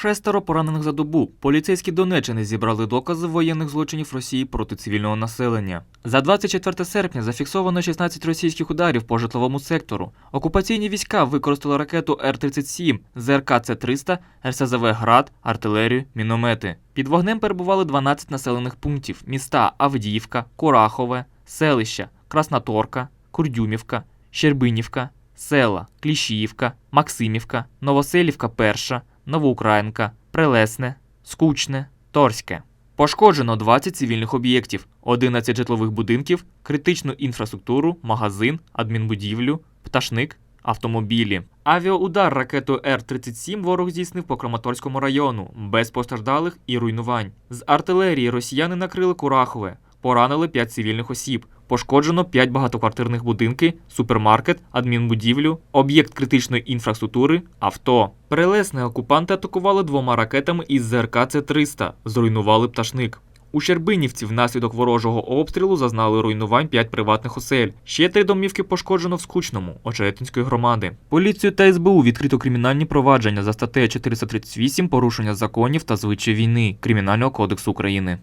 Шестеро поранених за добу. Поліцейські Донеччини зібрали докази воєнних злочинів Росії проти цивільного населення. За 24 серпня зафіксовано 16 російських ударів по житловому сектору. Окупаційні війська використали ракету Р-37, ЗРК С-300, РСЗВ «Град», артилерію, міномети. Під вогнем перебували 12 населених пунктів: міста Авдіївка, Курахове, селища Краснаторка, Курдюмівка, Щербинівка, села Кліщіївка, Максимівка, Новоселівка Перша, Новоукраїнка, Прелесне, Скучне, Торське. Пошкоджено 20 цивільних об'єктів, 11 житлових будинків, критичну інфраструктуру, магазин, адмінбудівлю, пташник, автомобілі. Авіаудар ракетою Р-37 ворог здійснив по Краматорському району, без постраждалих і руйнувань. З артилерії росіяни накрили Курахове, поранили 5 цивільних осіб. Пошкоджено 5 багатоквартирних будинки, супермаркет, адмінбудівлю, об'єкт критичної інфраструктури, авто. Прелесне окупанти атакували двома ракетами із ЗРК С-300, зруйнували пташник. У Щербинівці внаслідок ворожого обстрілу зазнали руйнувань 5 приватних осель. Ще три домівки пошкоджено в Скучному, Очеретинської громади. Поліцію та СБУ відкрито кримінальні провадження за статтею 438 порушення законів та звичаї війни Кримінального кодексу України.